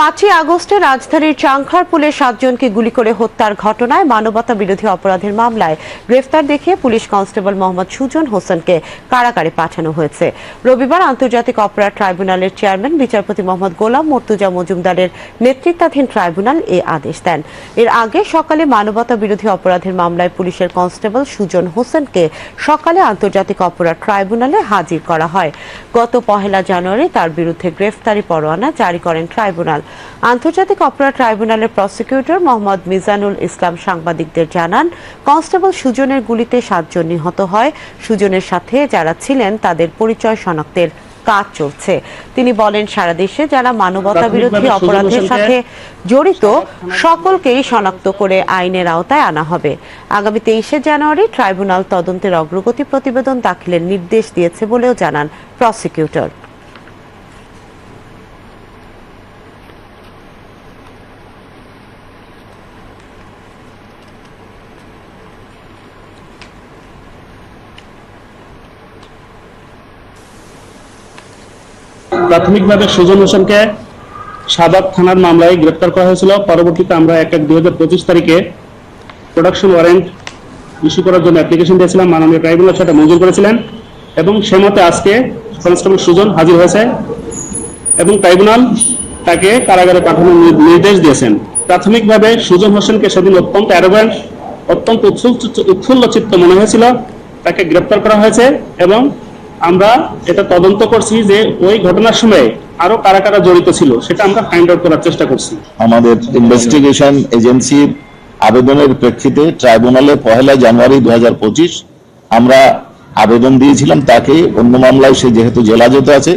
পাঁচই আগস্টে রাজধানীর চাংখারপুলে সাতজনকে গুলি করে হত্যার ঘটনায় মানবতা বিরোধী অপরাধের মামলায় গ্রেফতার দেখিয়ে পুলিশ কনস্টেবল মোহাম্মদ সুজন হোসেনকে কারাগারে পাঠানো হয়েছে। রবিবার আন্তর্জাতিক অপরাধ ট্রাইব্যুনালের চেয়ারম্যান, বিচারপতি মোহাম্মদ গোলাম মর্তুজা মজুমদারের নেতৃত্বাধীন ট্রাইব্যুনাল এ আদেশ দেন। এর আগে সকালে মানবতা বিরোধী অপরাধের মামলায় পুলিশের কনস্টেবল সুজন হোসেনকে সকালে আন্তর্জাতিক অপরাধ ট্রাইব্যুনালে হাজির করা হয়। গত পহেলা জানুয়ারি তার বিরুদ্ধে গ্রেফতারি পরোয়ানা জারি করেন ট্রাইব্যুনাল। আন্তর্জাতিক অপরাধ ট্রাইব্যুনালের প্রসিকিউটর মোহাম্মদ মিজানুল ইসলাম সাংবাদিকদের জানান কনস্টেবল সুজনের গুলিতে সাতজন নিহত হয়। সুজনের সাথে যারা ছিলেন তাদের পরিচয় শনাক্তের কাজ চলছে। তিনি বলেন সারা দেশে যারা মানবতা বিরোধী অপরাধের সাথে জড়িত সকলকেই শনাক্ত করে আইনের আওতায় আনা হবে। আগামী তেইশে জানুয়ারি ট্রাইব্যুনাল তদন্তের অগ্রগতি প্রতিবেদন দাখিলের নির্দেশ দিয়েছে বলেও জানান প্রসিকিউটর। প্রাথমিকভাবে সুজন হোসেনকে সাদাত থানার মামলায় গ্রেপ্তার করা হয়েছিল। পরবর্তীতে আমরা এক এক দুই তারিখে প্রোডাকশন ওয়ারেন্ট ইস্যু করার জন্য অ্যাপ্লিকেশন দিয়েছিলাম। মাননীয় ট্রাইব্যুনাল সেটা মঞ্জুর করেছিলেন এবং সে মতে আজকে কনস্টেবল সুজন হাজির হয়েছে এবং ট্রাইব্যুনাল তাকে কারাগারে পাঠানোর নির্দেশ দিয়েছেন। প্রাথমিকভাবে সুজন হোসেনকে সেদিন অত্যন্ত অ্যারোগ্যান্ট অত্যন্ত উৎফুল্ল চিত্ত মনে হয়েছিল। তাকে গ্রেপ্তার করা হয়েছে এবং আমরা এটা তদন্ত করছি যে ওই ঘটনার সময় আরও কারা কারা জড়িত ছিল, সেটা আমরা ফাইন্ড আউট করার চেষ্টা করছি। আমাদের ইনভেস্টিগেশন এজেন্সির আবেদনের প্রেক্ষিতে ট্রাইব্যুনালে পহেলা জানুয়ারি দু আমরা আবেদন দিয়েছিলাম তাকে, অন্য মামলায় সে যেহেতু জেলা যেতে আছে,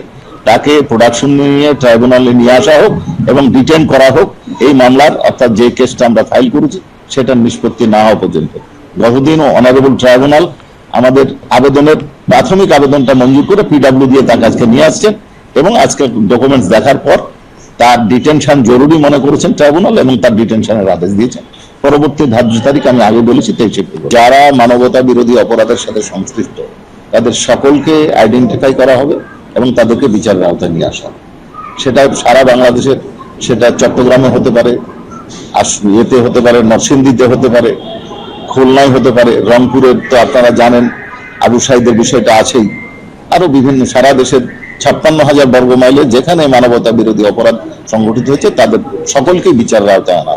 তাকে প্রোডাকশন নিয়ে ট্রাইব্যুনালে নিয়ে আসা হোক এবং ডিটেন করা হোক, এই মামলার অর্থাৎ যে কেসটা আমরা ফাইল করেছি, সেটার নিষ্পত্তি না হওয়া পর্যন্ত। গতদিন অনারেবল ট্রাইব্যুনাল আমাদের আবেদনের, প্রাথমিক আবেদনটা মঞ্জুর করে পিডাব্লিউ দিয়ে তার কাছে নিয়ে আসছেন এবং আজকে ডকুমেন্টস দেখার পর তার ডিটেনশন জরুরি মনে করেছেন ট্রাইব্যুনাল এবং তার ডিটেনশনের আদেশ দিয়েছেন। পরবর্তী ধার্য তারিখ আমি আগে বলেছি, তেইশে ফেব্রুয়ারি। যারা মানবতা বিরোধী অপরাধের সাথে সংশ্লিষ্ট, তাদের সকলকে আইডেন্টিফাই করা হবে এবং তাদেরকে বিচারের আওতায় নিয়ে আসা সেটা সারা বাংলাদেশের, সেটা চট্টগ্রামে হতে পারে, আস- ইয়েতে হতে পারে, নরসিংদীতে হতে পারে খুলনায় হতে পারে, রংপুরের তো আপনারা জানেন, আবু সাহিদের বিষয়টা আছেই আরও বিভিন্ন সারা দেশের ছাপ্পান্ন হাজার বর্গ মাইলে যেখানে মানবতা বিরোধী অপরাধ সংগঠিত হয়েছে, তাদের সকলকেই বিচারের আওতায় আনা।